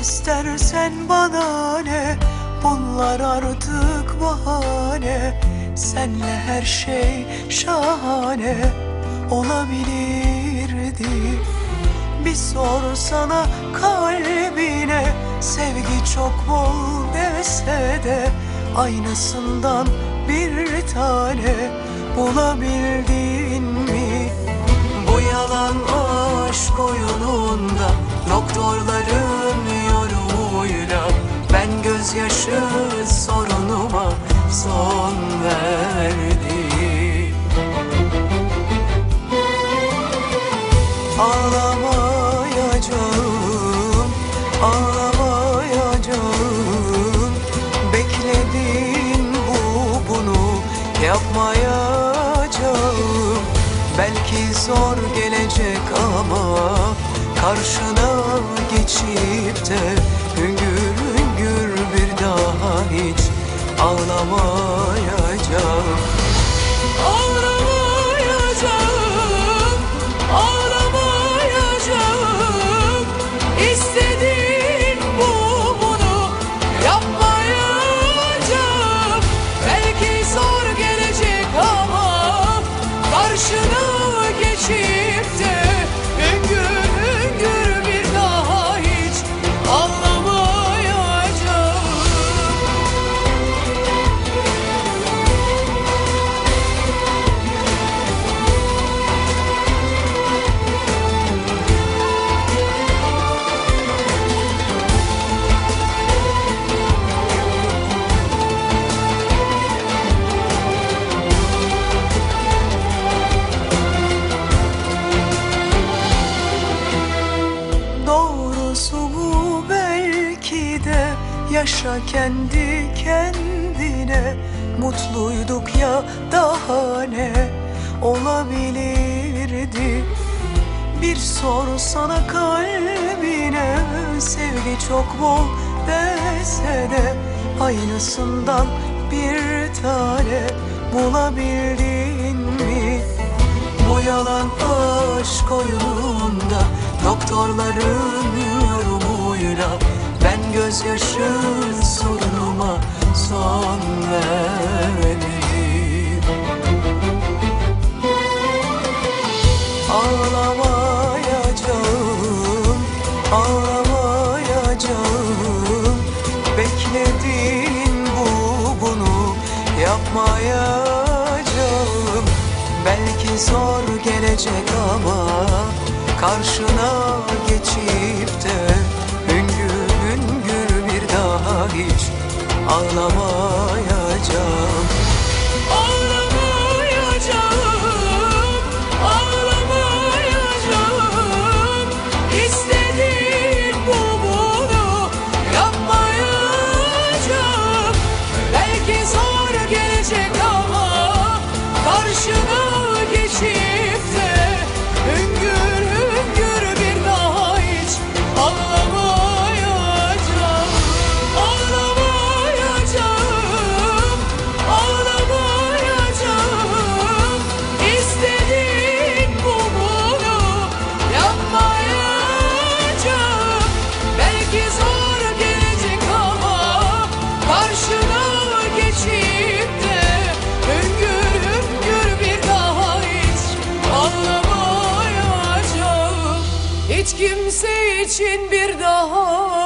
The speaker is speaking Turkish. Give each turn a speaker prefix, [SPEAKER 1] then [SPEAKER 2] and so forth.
[SPEAKER 1] istersen bana ne? Bunlar artık bahane. Senle her şey şahane Olabilirdi. Bir sorsana kalbine Sevgi çok bol dese de Aynasından bir tane Bulabildin mi? Bu yalan aşk oyununda Doktorların Gözyaşı sorunuma son verdim Ağlamayacağım, ağlamayacağım. Bekledin bu bunu yapmayacağım. Belki zor gelecek ama Karşına geçip de hiç Ağlamayacağım Yaşa kendi kendine. Mutluyduk ya daha ne Olabilirdi? Bir sorsana kalbine. Sevgi çok bol dese de Aynısından bir tane Bulabildin mi? Bu yalan aşk oyununda Doktorların yorumuyla Ben gözyaşı Ağlamayacağım, ağlamayacağım. Bekledin bu bunu yapmayacağım. Belki zor gelecek ama Karşına geçip de Hüngür hüngür bir daha hiç Ağlamayacağım, kimse için bir daha